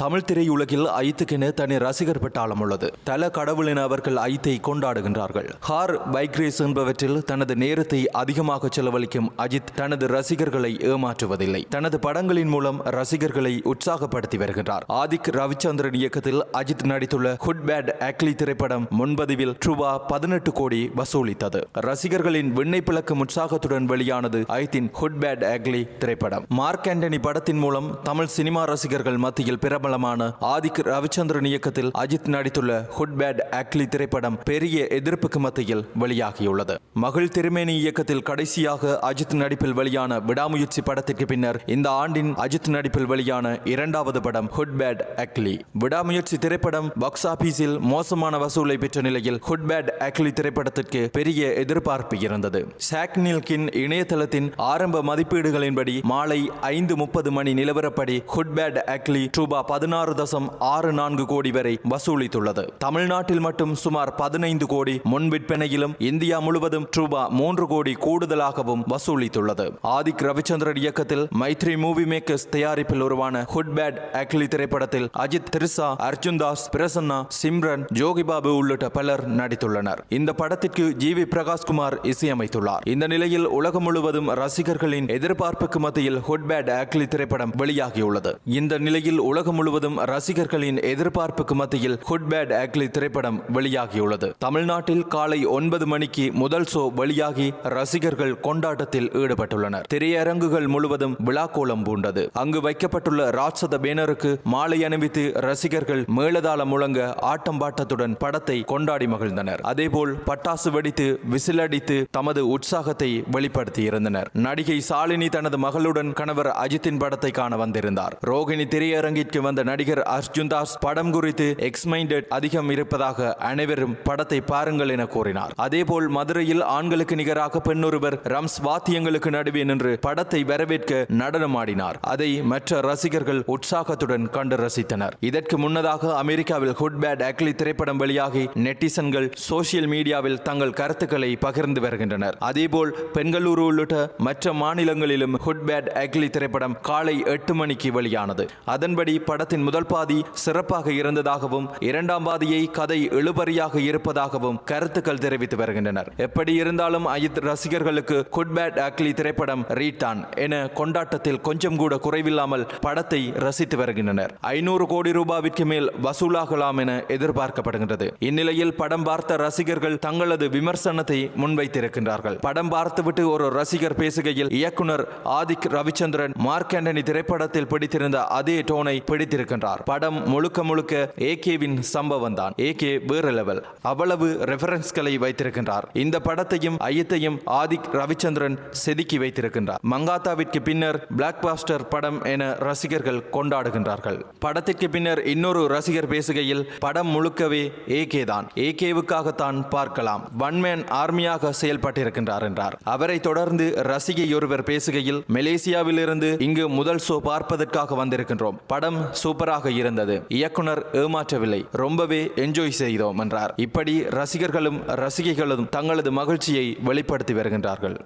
தமிழ் திரையுலகில் ஐத்துக்கென தனி ரசிகர் பட்டாளம் உள்ளது. தல கடவுளின் அவர்கள் ஐத்தை கொண்டாடுகின்றார்கள். ஹார் பைக் ரேஸ் என்பவற்றில் தனது நேரத்தை அதிகமாக செலவழிக்கும் அஜித் தனது ரசிகர்களை ஏமாற்றுவதில்லை. தனது படங்களின் மூலம் ரசிகர்களை உற்சாகப்படுத்தி வருகின்றார். ஆதிக் ரவிச்சந்திரன் இயக்கத்தில் அஜித் நடித்துள்ள குட் பேட் ஆக்லி திரைப்படம் முன்பதிவில் ரூபா பதினெட்டு கோடி வசூலித்தது. ரசிகர்களின் விண்ணை பிளக்கும் உற்சாகத்துடன் வெளியானது ஐத்தின் குட் பேட் ஆக்லி திரைப்படம். மார்க் ஆண்டனி படத்தின் மூலம் தமிழ் சினிமா ரசிகர்கள் மத்தியில் பிரபல பிரபலமான ஆதிக் ரவிச்சந்திரன் இயக்கத்தில் அஜித் நடித்துள்ள ஹுட் பேட் ஆக்லி திரைப்படம் பெரிய எதிர்ப்புக்கு மத்தியில் வெளியாகியுள்ளது. மகள் திருமேனி இயக்கத்தில் கடைசியாக அஜித் நடிப்பில் வெளியான விடாமுயற்சி படத்திற்கு பின்னர் இந்த ஆண்டின் அஜித் நடிப்பில் வெளியான இரண்டாவது படம் ஹுட் பேட் அக்லி விடாமுயற்சி திரைப்படம் பாக்ஸ் ஆபீஸில் மோசமான வசூலை பெற்ற நிலையில் ஹுட் பேட் ஆக்லி திரைப்படத்திற்கு பெரிய எதிர்பார்ப்பு இருந்தது. சாக்னில்கின் இணையதளத்தின் ஆரம்ப மதிப்பீடுகளின்படி மாலை ஐந்து முப்பது மணி நிலவரப்படி ஹுட் பேட் அக்லி ரூபா பதினாறு தசம் ஆறு நான்கு கோடி வரை வசூலித்துள்ளது. தமிழ்நாட்டில் மட்டும் சுமார் பதினைந்து கோடி முன் விற்பனையிலும் இந்தியா முழுவதும் ரூபா மூன்று கோடி கூடுதலாகவும் வசூலித்துள்ளது. ஆதிக் ரவிச்சந்திரன் இயக்கத்தில் மைத்ரி மூவி மேக்கர்ஸ் தயாரிப்பில் உருவான ஹுட் பேட் அக்லி திரைப்படத்தில் அஜித் திரிசா அர்ஜுன் தாஸ் பிரசன்னா சிம்ரன் ஜோகிபாபு உள்ளிட்ட பலர் நடித்துள்ளனர். இந்த படத்திற்கு ஜி வி பிரகாஷ்குமார் இசையமைத்துள்ளார். இந்த நிலையில் உலகம் முழுவதும் ரசிகர்களின் எதிர்பார்ப்புக்கு மத்தியில் ஹுட் பேட் அக்லி திரைப்படம் வெளியாகியுள்ளது. இந்த நிலையில் உலகம் முழு முழுவதும் ரசிகர்களின் எதிர்பார்ப்புக்கு மத்தியில் ஹுட் பேட் ஆக்லி திரைப்படம் வெளியாகியுள்ளது. தமிழ்நாட்டில் காலை ஒன்பது மணிக்கு முதல் ஷோ வெளியாகி ரசிகர்கள் கொண்டாட்டத்தில் ஈடுபட்டுள்ளனர். திரையரங்குகள் முழுவதும் விழாக்கோலம் பூண்டது. அங்கு வைக்கப்பட்டுள்ள ராட்சத பேனருக்கு மாலை அணிவித்து ரசிகர்கள் மேலதாளம் முழங்க ஆட்டம் பாட்டத்துடன் படத்தை கொண்டாடி மகிழ்ந்தனர். அதேபோல் பட்டாசு வெடித்து விசிலடித்து தமது உற்சாகத்தை வெளிப்படுத்தியிருந்தனர். நடிகை சாலினி தனது மகளுடன் கணவர் அஜித்தின் படத்தை காண வந்திருந்தார். ரோகிணி திரையரங்கிற்கு வந்த நடிகர் அர்ஜுன் தாஸ் படம் குறித்து எக்ஸ்மைண்டட் அதிகம் இருப்பதாக அனைவரும் படத்தை பாருங்கள் என கூறினார். அதேபோல் மதுரையில் ஆண்களுக்கு நிகராக பெண்ணொருவர் ரம்ஸ் வாத்தியங்களுக்கு நடுவே நின்று படத்தை வரவேற்க நடனமாடினார் அதை மற்ற ரசிகர்கள் உற்சாகத்துடன் கண்டு ரசித்தனர். இதற்கு முன்னதாக அமெரிக்காவில் ஹுட் பேட் அக்லி திரைப்படம் வெளியாகி நெட்டிசன்கள் சோசியல் மீடியாவில் தங்கள் கருத்துக்களை பகிர்ந்து வருகின்றனர். அதேபோல் பெங்களூரு உள்ளிட்ட மற்ற மாநிலங்களிலும் ஹுட் பேட் அக்லி திரைப்படம் காலை எட்டு மணிக்கு வெளியானது. அதன்படி படத்தின் முதல் பாதி சிறப்பாக இருந்ததாகவும் இரண்டாம் பாதியை கதை இழுபறியாக இருப்பதாகவும் கருத்துக்கள் தெரிவித்து வருகின்றனர். எப்படி இருந்தாலும் அஜித் ரசிகர்களுக்கு குட் பேட் அக்லி திரைப்படம் ரீட்டான் என கொண்டாட்டத்தில் கொஞ்சம் கூட குறைவில்லாமல் படத்தை ரசித்து வருகின்றனர். ஐநூறு கோடி ரூபாவிற்கு மேல் வசூலாகலாம் என எதிர்பார்க்கப்படுகின்றது. இந்நிலையில் படம் பார்த்த ரசிகர்கள் தங்களது விமர்சனத்தை முன்வைத்திருக்கின்றார்கள். படம் பார்த்துவிட்டு ஒரு ரசிகர் பேசுகையில் இயக்குனர் ஆதிக் ரவிச்சந்திரன் மார்க் ஆண்டனி திரைப்படத்தில் பிடித்திருந்த அதே டோனை பிடித்து பிடித்திருக்கின்றார் படம் முழுக்க முழுக்க ஏகேவின் சம்பவம் தான். ஏகே வேறு லெவல் அவ்வளவு ரெஃபரன்ஸ்களை வைத்திருக்கின்றார். இந்த படத்தையும் ஐயத்தையும் ஆதிக் ரவிச்சந்திரன் செதுக்கி வைத்திருக்கின்றார். மங்காத்தாவிற்கு பின்னர் பிளாக் பாஸ்டர் படம் என ரசிகர்கள் கொண்டாடுகின்றார்கள். படத்திற்கு பின்னர் இன்னொரு ரசிகர் பேசுகையில் படம் முழுக்கவே ஏகே தான். ஏகேவுக்காகத்தான் பார்க்கலாம். ஒன்மேன் ஆர்மியாக செயல்பட்டிருக்கின்றார் என்றார். அவரை தொடர்ந்து ரசிகை ஒருவர் பேசுகையில் மலேசியாவில் இருந்து இங்கு முதல் ஷோ பார்ப்பதற்காக வந்திருக்கின்றோம். படம் சூப்பராக இருந்தது. இயக்குனர் ஏமாற்றவில்லை. ரொம்பவே என்ஜாய் செய்தோம் என்றார். இப்படி ரசிகர்களும் ரசிகைகளும் தங்களது மகிழ்ச்சியை வெளிப்படுத்தி வருகின்றார்கள்.